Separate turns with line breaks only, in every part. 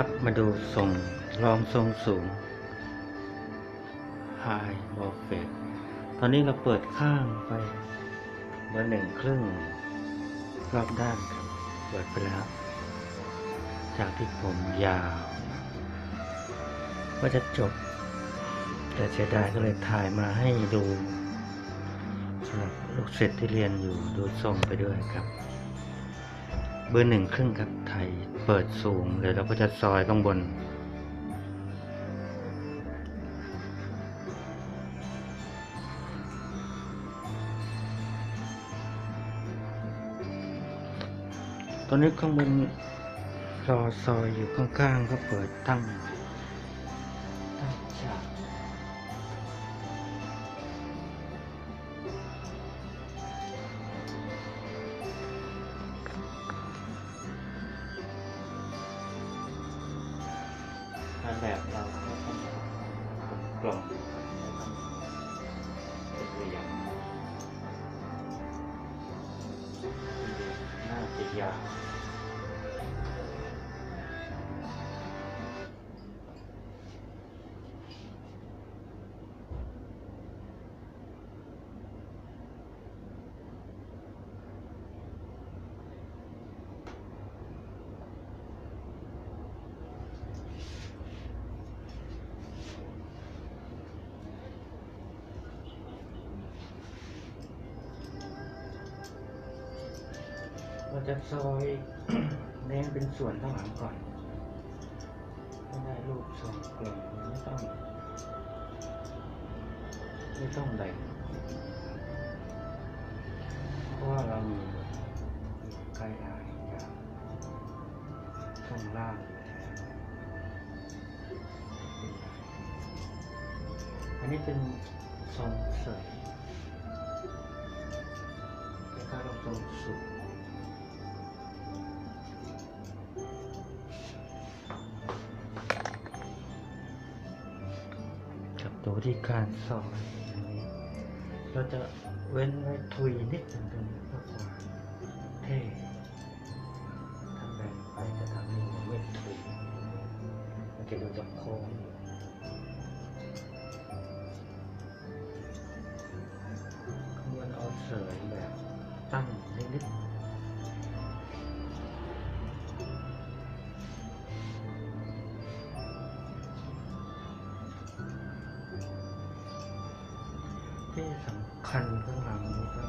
ครับมาดูทรงรองทรงสูง High p e r f e c t ตอนนี้เราเปิดข้างไปเบอร์หนึ่งครึ่งรอบด้านครับ เปิดไปแล้ว จากที่ผมยาวว่าจะจบ แต่เสียดายก็เลยถ่ายมาให้ดูสำหรับลูกศิษย์ที่เรียนอยู่ดูทรงไปด้วยครับ เบอร์หนึ่งครึ่งครับไทย เปิดสูงเดี๋ยวเราก็จะซอยข้างบน ตอนนี้ข้างบนรอซอยอยู่ข้างๆก็เปิดตั้งตั้ง จะซอยเน้นเป็นส่วนข้างหลังก่อนไม่ได้รูปทรงกลมไม่ต้อง ไม่ต้องแบ่งเพราะว่าเรามีไกด์ไลน์จากข้างล่างอันนี้เป็นทรงเสยคล้ายๆกับทรงสูง ธีการสอนอย่างนี้เราจะเว้นไว้ทุยนิดหนึ่งตรงนี้เพื่อความเท่ถ้าแบ่งไปจะทำให้มันไม่ทุยมันจะดูจะโค้งควรเอาเสยแบบตั้งนิดๆ คัญข้างหลังนี้ก็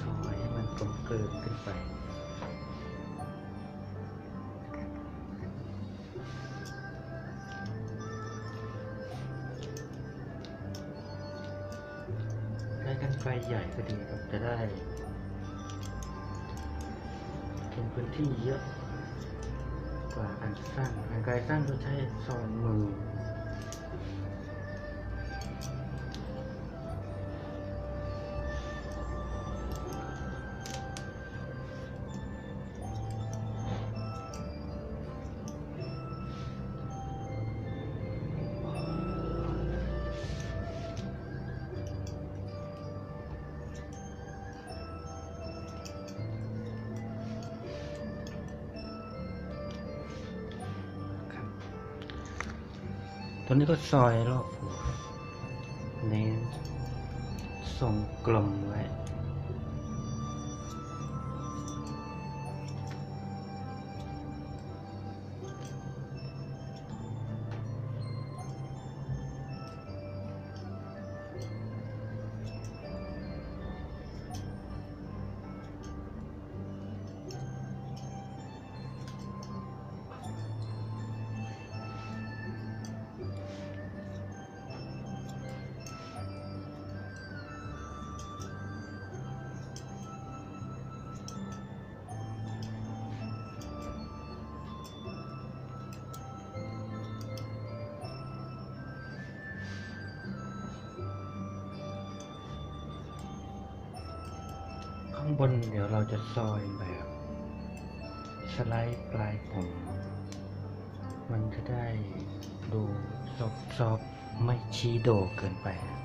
ซอยให้มันกลมเกลืนขึ้นไปได้กันไกลใหญ่ก็ดีครับจะได้กินพื้นที่เยอะกว่าอันสั้นอันไกลสั้นก็ใช้ซอยมือ นี้ก็ซอยรอบหัวเน้นทรงกลมไว้ ข้างบนเดี๋ยวเราจะซอยแบบสไลด์ปลายผม มันจะได้ดูซอฟๆไม่ชี้โดเกินไปจะ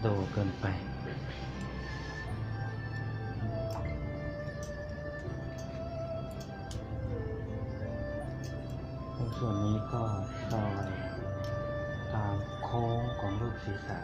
โดเกินไป ส่วนนี้ก็ซอยตามโค้งของรูปศีรษะ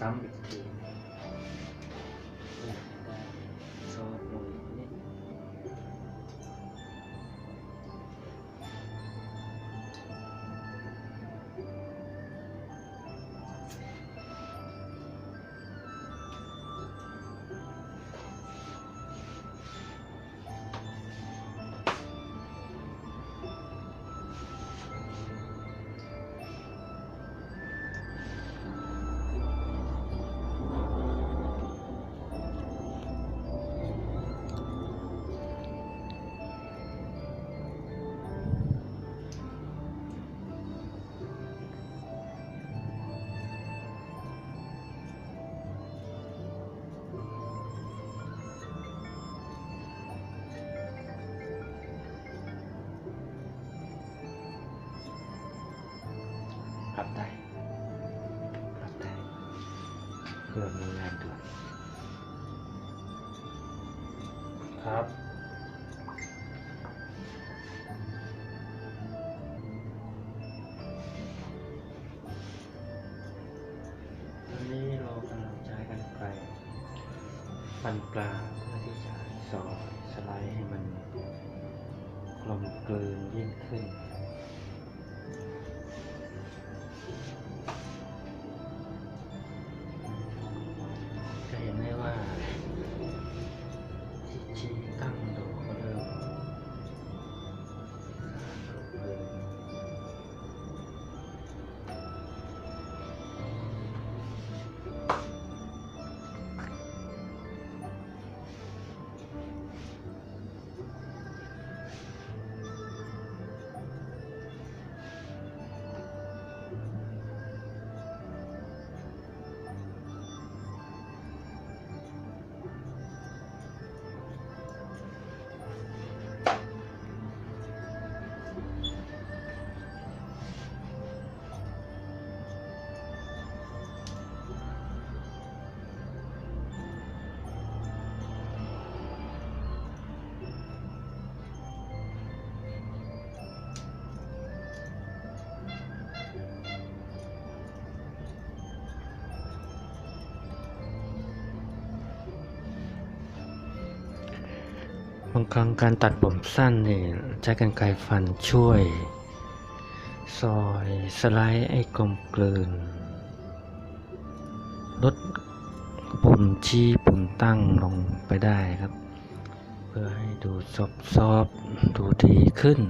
咱们 ครับวันนี้เรากำลังใช้กันไกลฟันปลาเพื่อที่จะสอดสไลด์ให้มันกลมกลืนยิ่งขึ้นางครั้งการตัดผมสั้นเนี่ยใช้กรรไกรฟันช่วย ซอยสไลด์ไอ้กลมกลืน ลดปุ่มชี้ปุ่มตั้งลงไปได้ครับ เพื่อให้ดูซอฟซอฟๆดูดีขึ้น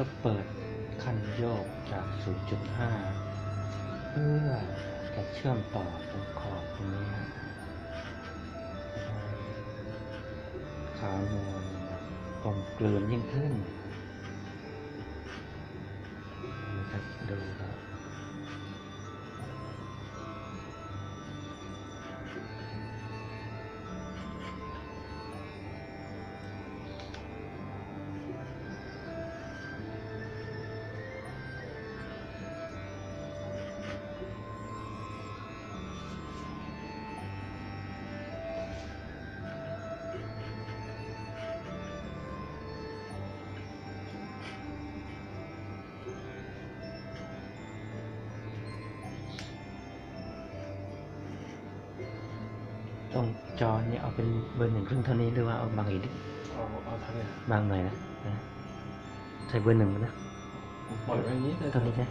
ตอนนี้เปิดคันโยกจาก 0.5 เพื่อจะเชื่อมต่อตรงขอบตรงนี้ขาวนวลกลมกลืนยิ่งขึ้นนะครับดู รับตรงจอเนี่ยเอาเป็นเบอร์หนึ่งครึ่งเท่านี้หรือว่าเอาบางอีกนิด
เอาเอาเท่าไหร่
บางหน่อยนะนะใส่เบอร์หนึ่งนะ
ปล่อยไว้อย่างนี้เลย
ตรงนี้นะ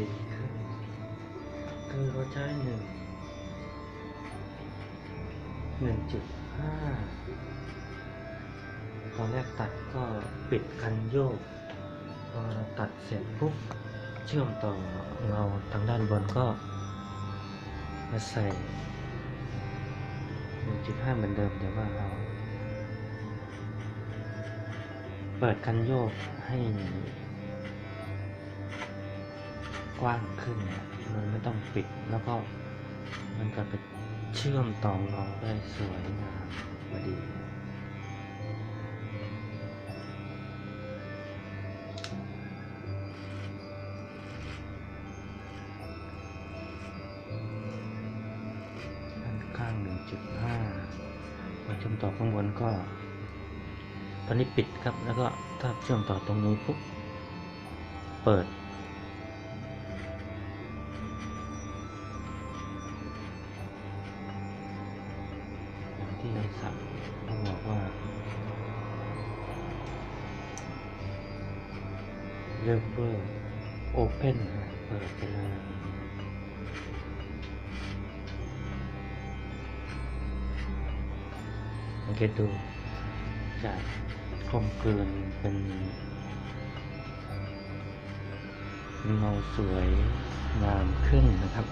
ดีคือเราใช้หนึ่งหนึ่งจุดห้าตอนแรกตัดก็ปิดคันโยกพอเราตัดเสร็จปุ๊บเชื่อมต่อเงาทางด้านบนก็มาใส่หนึ่งจุดห้าเหมือนเดิมแต่ว่าเรา เปิดคันโยกให้ กว้างขึ้นเนี่ยมันไม่ต้องปิดแล้วก็มันก็ไปเชื่อมต่อเงาได้สวยงามพอดี ด้านข้าง 1.5พอเชื่อมต่อข้างบนก็ ตอนนี้ปิดครับแล้วก็ถ้าเชื่อมต่อตรงนี้ปุ๊บเปิด เพนเปิดไปเลยสังเกตดูจากกลมกลืนเป็นเงาสวยงามขึ้นนะครับ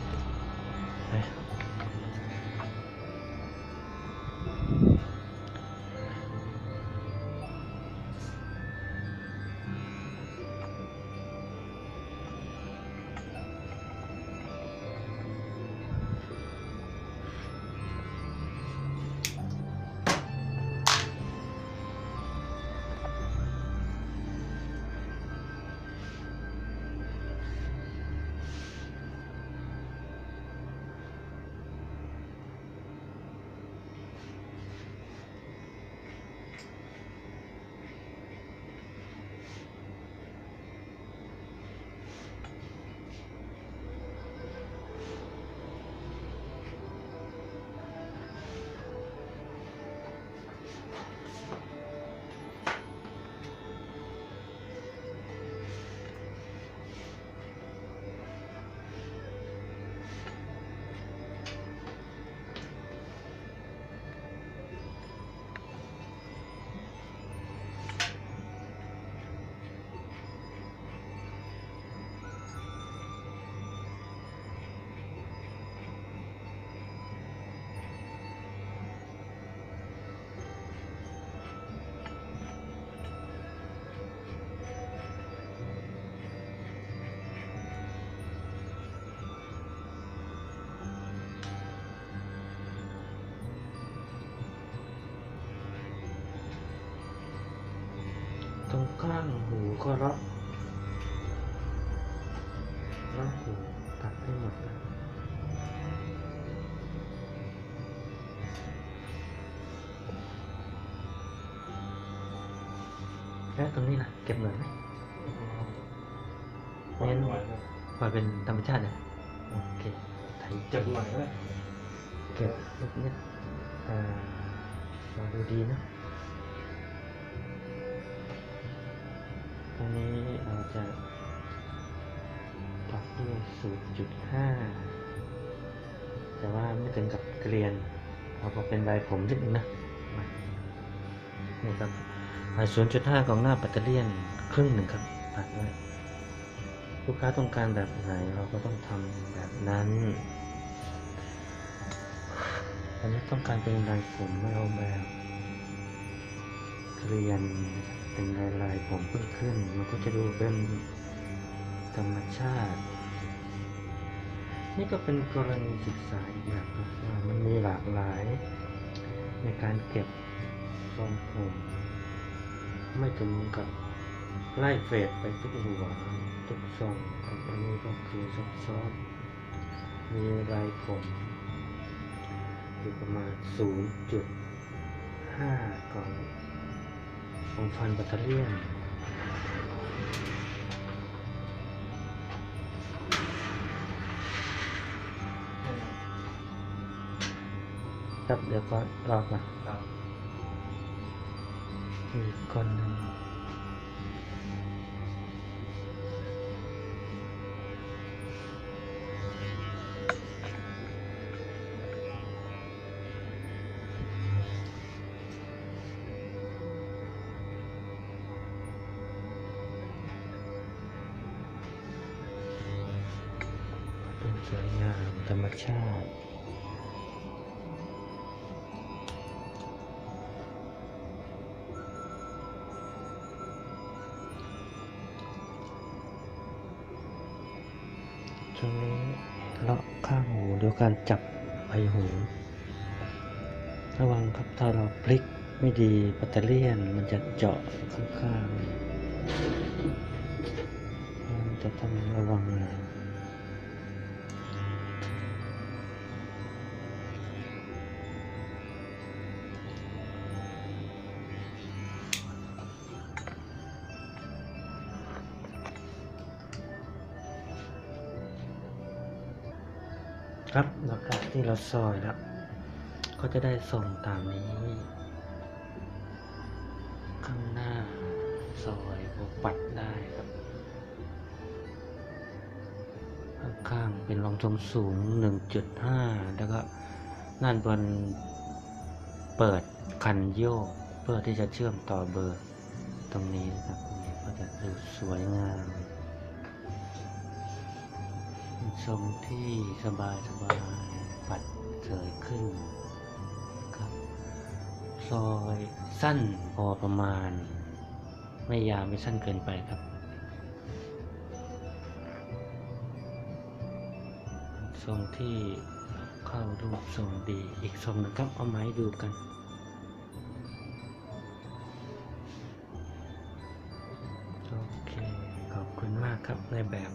ข้างหูก็เลาะเลาะหูตัดให้หมดเลยแล้วตรงนี้ล่ะ เก็บเหมือนไหม
ปล่อยไว้นะ
ปล่อยเป็นธรรมชาติเลยโอเคไถ
เจ็บหน่อยก็ได้
เก็บลูกนิดอ่ามาดูดีนะ รงนี้เราจะปรับด้วย0.5 แต่ว่าไม่ถึงกับเกลียน เอาพอเป็นใบผมนิดนึงนะ นี่ครับ0.5 ของหน้าปัตเตอร์เลียนครึ่งหนึ่งครับตัดไว้ลูกค้าต้องการแบบไหนเราก็ต้องทำแบบนั้นอันนี้ต้องการเป็นลายผมไม่เอาแบบเกลียนนะครับ เป็นลายลายผมเพิ่งขึ้น มันก็จะดูเป็นธรรมชาติ นี่ก็เป็นกรณีศึกษาอีกแบบนะว่ามันมีหลากหลาย ในการเก็บทรงผมไม่ถึงกับไล่เฟดไปทุกหัวทุกทรงครับอันนี้ก็คือซอฟๆมีลายผมอยู่ประมาณ 0.5 ของ ของฟันแบตเตอรี่ยนครับเดี๋ยวก็รอก่อน
ครับ
อีกคนหนึ่ง สวยงามธรรมชาติช่วงนี้เลาะข้างหูโดยการจับใบหู ระวังครับถ้าเราพลิกไม่ดีปัตเตอร์เลียนมันจะเจาะข้างๆมันจะต้องระวังหน่อย ครับหลังจากที่เราซอยแล้ว ก็จะได้ทรงตามนี้ ข้างหน้าซอยหัวปัดได้ครับ ข้างๆเป็นรองทรงสูง 1.5 แล้วก็นั่นบนเปิดคันโยก เพื่อที่จะเชื่อมต่อเบอร์ตรงนี้นะครับตรงนี้ก็จะดูสวยงาม ทรงที่สบายสบายปัดเสยขึ้นครับซอยสั้นพอประมาณ ไม่ยาวไม่สั้นเกินไปครับ ทรงที่เข้ารูปทรงดีอีกทรงหนึงครับเอาไม้ดูกันโอเคขอบคุณมากครับในแบบ